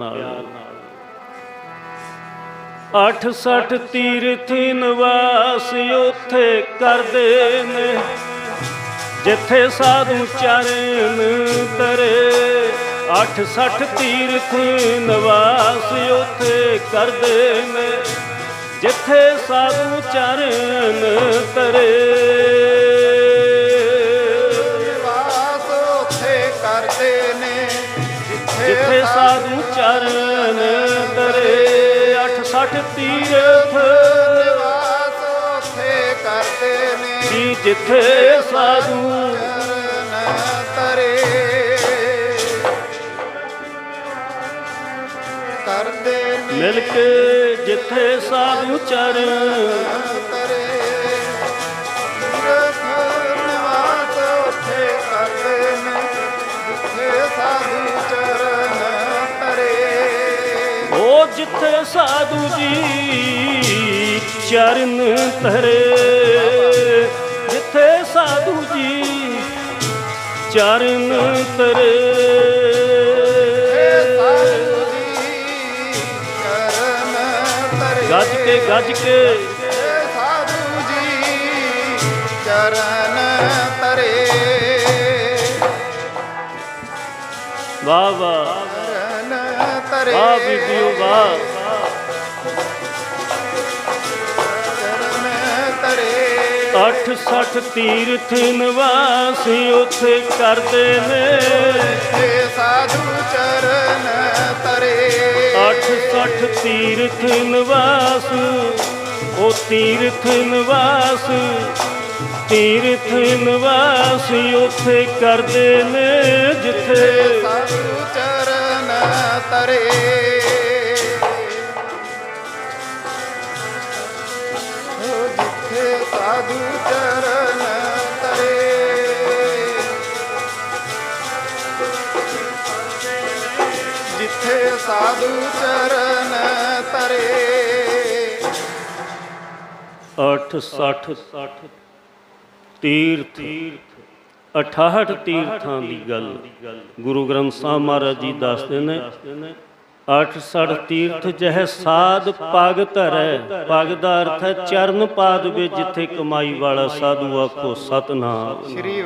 ਨਾਲ। 68 ਤੀਰਥ ਨਿਵਾਸ ਉਥੇ ਕਰਦੇ ਨੇ ਜਿੱਥੇ ਸਾਧੂ ਚਰਨ ਤਰੇ। 68 ਤੀਰਥ ਨਿਵਾਸ ਉਥੇ ਕਰਦੇ ਨੇ ਜਿੱਥੇ ਸਾਧੂ ਚਰਨ ਤਰੇ। ਨਿਵਾਸ ਉੱਥੇ ਕਰਦੇ ਜਿੱਥੇ ਸਾਧੂ ਚਰਨ ਤਰੇ 68 ਤੀਰਥ। ਨਿਵਾਸ ਉੱਥੇ ਕਰਦੇ ਨੇ ਜੀ ਜਿੱਥੇ ਸਾਧੂ ਚਰਨ ਤਰੇ ਕਰਦੇ ਨੇ ਮਿਲ ਕੇ ਜਿੱਥੇ ਸਾਧੂ ਚਰਨ ਜਿੱਥੇ ਸਾਧੂ ਜੀ ਚਰਨ ਧਰੇ, ਜਿੱਥੇ ਸਾਧੂ ਜੀ ਚਰਨ ਧਰੇ। ਸਾਧੂ ਜੀ ਗੱਜ ਕੇ ਗੱਜ ਕੇ। ਸਾਧੂ ਜੀ ਚਰਨ ਤਰੇ ਵਾਹ ਵਾਹ। ਤਰੇ। ਵਾਹ ਬੀਬੀਓ ਵਾਹ ਤਰੇ। 68 ਤੀਰਥ ਨਿਵਾਸ ਉਥੇ ਕਰਦੇ ਨੇ। ਤੇ ਸਾਧੂ ਚਰਨ ਤਰੇ। 68 ਤੀਰਥ ਨਿਵਾਸ ਉਹ ਤੀਰਥ ਨਿਵਾਸ ਤੀਰਥ ਨਿਵਾਸ ਉਥੇ ਕਰਦੇ ਨੇ ਜਿੱਥੇ ਸਾਧੂ ਚਰਨ ਤਰੇ। ਜਿੱਥੇ ਸਾਧੂ ਚਰਨ ਤਰੇ। ਜਿੱਥੇ ਸਾਧੂ ਚਰਨ ਤਰੇ। 8 60 60 ਤੀਰਥ। 68 ਤੀਰਥਾਂ ਦੀ ਗੱਲ। ਗੁਰੂ ਗ੍ਰੰਥ ਸਾਹਿਬ ਮਹਾਰਾਜ ਜੀ ਦੱਸਦੇ ਨੇ 860 ਤੀਰਥ ਜਹ ਸਾਧ ਪਗ ਧਰੈ, ਪਗ ਦਾ ਅਰਥ ਹੈ ਚਰਨ ਪਾਦ ਵਿੱਚ ਜਿੱਥੇ ਕਮਾਈ ਵਾਲਾ ਸਾਧੂ ਆਖੋ, ਸਤਨਾਮ। ਸ਼੍ਰੀ